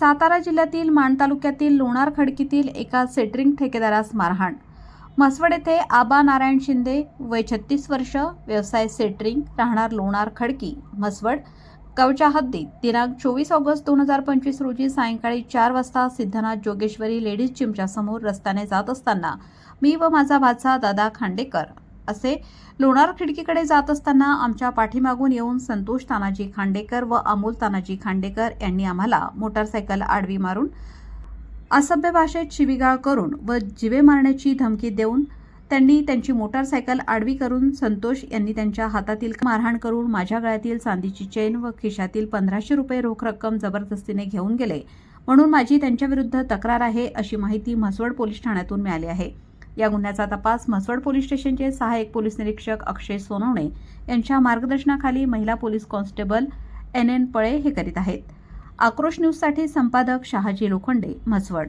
सातारा जिल्ह्यातील माण तालुक्यातील लोणार खडकीतील एका सेटरिंग ठेकेदारास मारहाण. म्हसवड येथे आबा नारायण शिंदे वय छत्तीस वर्ष व्यवसाय सेटरिंग राहणार लोणार खडकी म्हसवड गावच्या हद्दीत दिनांक चोवीस ऑगस्ट दोन हजार पंचवीस रोजी सायंकाळी चार वाजता सिद्धनाथ जोगेश्वरी लेडीज जिमच्या समोर रस्त्याने जात असताना मी व माझा भाचा दादा खांडेकर असे लोणार खिडकीकडे जात असताना आमच्या पाठीमागून येऊन संतोष तानाजी खांडेकर व अमोल तानाजी खांडेकर यांनी आम्हाला मोटारसायकल आडवी मारून असभ्य भाषेत शिवीगाळ करून व जिवे मारण्याची धमकी देऊन त्यांनी त्यांची मोटारसायकल आडवी करून संतोष यांनी त्यांच्या हातातील मारहाण करून माझ्या गळ्यातील चांदीची चेन व खिशातील पंधराशे रुपये रोख रक्कम जबरदस्तीने घेऊन गेले. म्हणून माझी त्यांच्याविरुद्ध तक्रार आहे अशी माहिती म्हसवड पोलीस ठाण्यातून मिळाली आहे. या गुन्ह्याचा तपास म्हसवड पोलीस स्टेशनचे सहाय्यक पोलीस निरीक्षक अक्षय सोनवणे यांच्या मार्गदर्शनाखाली महिला पोलीस कॉन्स्टेबल एन एन पळे हे करीत आहेत. आक्रोश न्यूजसाठी संपादक शहाजी लोखंडे म्हसवड.